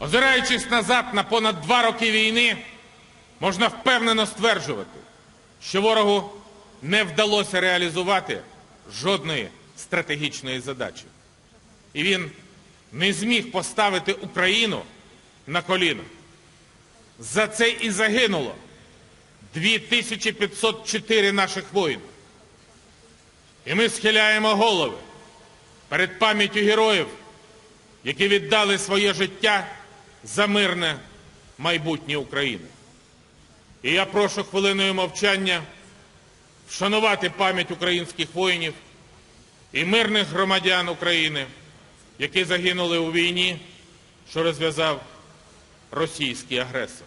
Озираючись назад на понад два роки війни, можна впевнено стверджувати, що ворогу не вдалося реалізувати жодної стратегічної задачі. І він не зміг поставити Україну на коліна. За це і загинуло 2504 наших воїнів. І ми схиляємо голови перед пам'яттю героїв, які віддали своє життя за мирне майбутнє України. І я прошу хвилиною мовчання вшанувати пам'ять українських воїнів і мирних громадян України, які загинули у війні, що розв'язав російський агресор.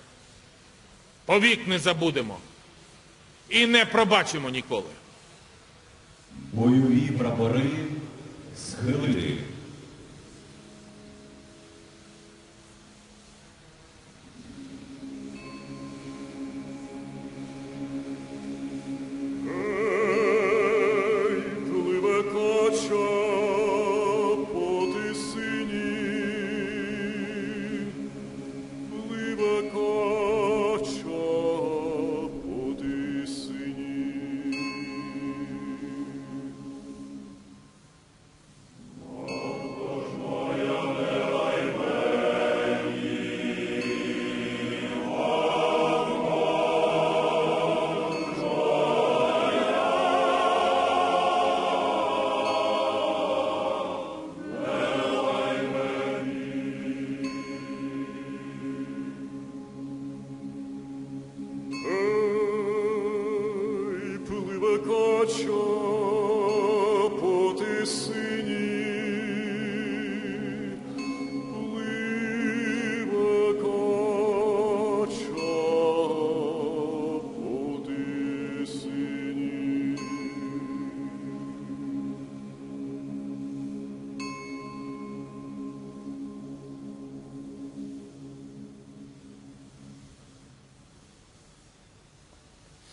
Повік не забудемо і не пробачимо ніколи. Бойові прапори схилити. Silvă sure.